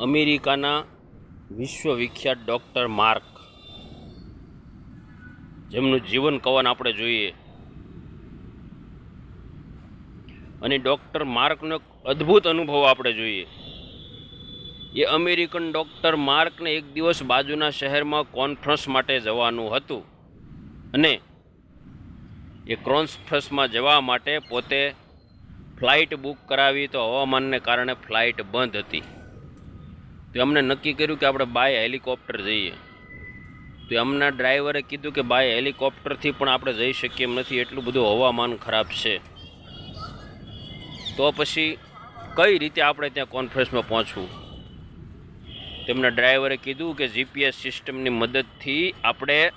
અમેરિકાના વિશ્વવિખ્યાત doctor mark. જેમનું જીવન કવન આપણે જોઈએ. અને ડૉક્ટર માર્કનો અદ્ભુત અનુભવ આપણે જોઈએ. એ અમેરિકન ડૉક્ટર માર્કને એક દિવસ બાજુના શહેરમાં કોન્ફરન્સ માટે જવાનું હતું. અને એ કોન્ફરન્સમાં જવા માટે પોતે ફ્લાઇટ બુક કરાવી તો હવામાનને કારણે ફ્લાઇટ બંધ હતી. તો અમને નક્કી કર્યું કે આપણે બાય હેલિકોપ્ટર જઈએ. તો એમના ડ્રાઈવરે કીધું કે બાય હેલિકોપ્ટરથી પણ આપણે જઈ શકીએ એમ નથી, એટલું બધું હવામાન ખરાબ છે. તો પછી કઈ રીતે આપણે ત્યાં કોન્ફરન્સમાં પહોંચવું? તેમના ડ્રાઈવરે કીધું કે જીપીએસ સિસ્ટમની મદદથી આપણે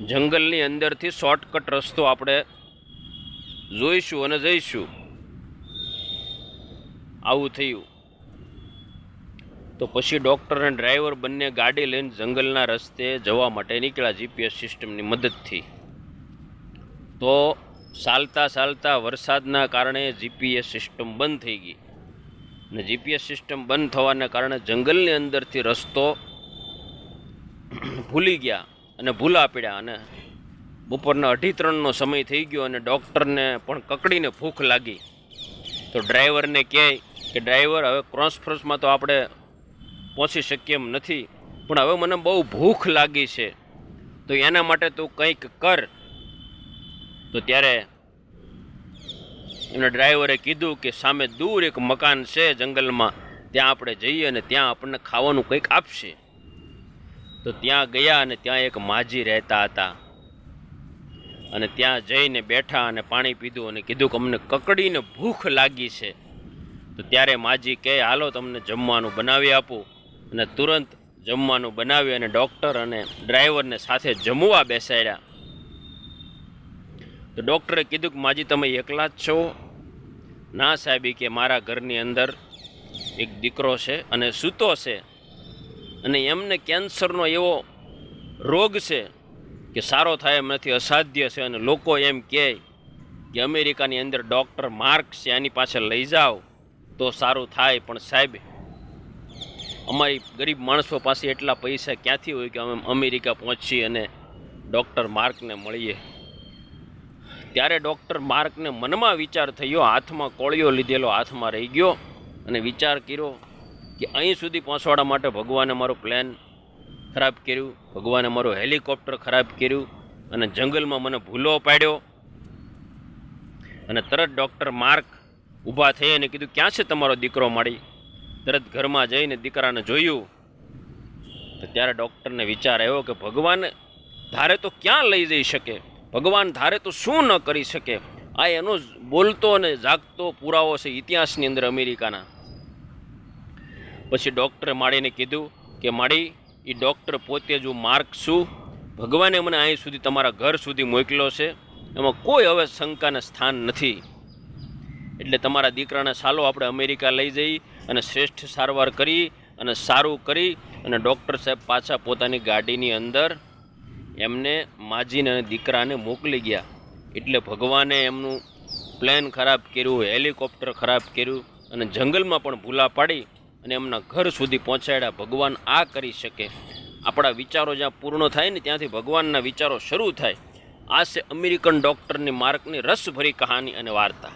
જંગલની અંદરથી શોર્ટકટ રસ્તો આપણે જોઈશું અને જઈશું. આવું થયું. તો પછી ડૉક્ટર અને ડ્રાઈવર બંને ગાડી લઈને જંગલના રસ્તે જવા માટે નીકળ્યા જીપીએસ સિસ્ટમની મદદથી. તો ચાલતા ચાલતા વરસાદના કારણે જીપીએસ સિસ્ટમ બંધ થઈ ગઈ. અને જીપીએસ સિસ્ટમ બંધ થવાને કારણે જંગલની અંદરથી રસ્તો ભૂલી ગયા અને ભૂલા પડ્યા અને બપોરના અઢી ત્રણનો સમય થઈ ગયો અને ડૉક્ટરને પણ કકડીને ભૂખ લાગી. તો ડ્રાઈવરને કહે કે ડ્રાઈવર હવે ક્રોસફ્રસમાં તો આપણે પહોંચી શકીએ એમ નથી. પણ હવે મને બહુ ભૂખ લાગી છે. તો એના માટે તું કંઈક કર. તો ત્યારે એમના ડ્રાઈવરે કીધું કે સામે દૂર એક મકાન છે જંગલમાં. ત્યાં આપણે જઈએ અને ત્યાં આપણને ખાવાનું કંઈક આપશે. તો ત્યાં ગયા અને ત્યાં એક માજી રહેતા હતા. અને ત્યાં જઈને બેઠા અને પાણી પીધું અને કીધું કે અમને કકડીને ભૂખ લાગી છે. તો ત્યારે માજી કહે, હાલો, તમને જમવાનું બનાવી આપું. અને તુરંત જમવાનું બનાવી અને ડૉક્ટર અને ડ્રાઈવરને સાથે જમવા બેસાડ્યા. તો ડૉક્ટરે કીધું કે, માજી, તમે એકલા જ છો. ના, સાહેબ, કે મારા ઘરની અંદર એક દીકરો છે અને સૂતો છે અને એમને કેન્સરનો એવો રોગ છે કે સારો થાય એમ નથી, અસાધ્ય છે. અને લોકો એમ કહે કે, અમેરિકાની અંદર ડૉક્ટર માર્ક છે એની પાસે લઈ જાઓ તો સારું થાય. પણ સાહેબ અમારી ગરીબ માણસો પાસે એટલા પૈસા ક્યાંથી હોય કે અમે અમેરિકા પહોંચીએ અને ડૉક્ટર માર્કને મળીએ? ત્યારે ડૉક્ટર માર્કને મનમાં વિચાર થયો, હાથમાં કોળિયો લીધેલો હાથમાં રહી ગયો અને વિચાર કર્યો કે અહીં સુધી પહોંચવાડા માટે ભગવાને મારો પ્લાન ખરાબ કર્યું, ભગવાને મારું હેલિકોપ્ટર ખરાબ કર્યું અને જંગલમાં મને ભૂલો પાડ્યો. અને તરત ડૉક્ટર માર્ક ઊભા થઈ અને કીધું, ક્યાં છે તમારો દીકરો મળી? તરત ઘરમાં જઈને દીકરાને જોયું, તો ત્યારે ડૉક્ટરને વિચાર આવ્યો કે ભગવાન ધારે તો ક્યાં લઈ જઈ શકે? ભગવાન ધારે તો શું ન કરી શકે? આ એનો બોલતો અને જાગતો પુરાવો છે ઇતિહાસની અંદર અમેરિકાના. પછી ડૉક્ટરે માળીને કીધું કે માળી એ ડૉક્ટર પોતે જ હું માર્ક છું. ભગવાને મને અહીં સુધી તમારા ઘર સુધી મોકલ્યો છે. એમાં કોઈ હવે શંકાને સ્થાન નથી. એટલે તમારા દીકરાને સાલો આપણે અમેરિકા લઈ જઈ અને શ્રેષ્ઠ સારવાર કરી અને સારું કરી અને ડૉક્ટર સાહેબ પાછા પોતાની ગાડીની અંદર એમને માજીને અને દીકરાને મોકલી ગયા. એટલે ભગવાને એમનું પ્લેન ખરાબ કર્યું, હેલિકોપ્ટર ખરાબ કર્યું અને જંગલમાં પણ ભૂલા પાડી અને એમના ઘર સુધી પહોંચાડ્યા. ભગવાન આ કરી શકે. આપણા વિચારો જ્યાં પૂર્ણ થાય ને ત્યાંથી ભગવાનના વિચારો શરૂ થાય. આ છે અમેરિકન ડૉક્ટરની માર્કની રસભરી કહાની અને વાર્તા.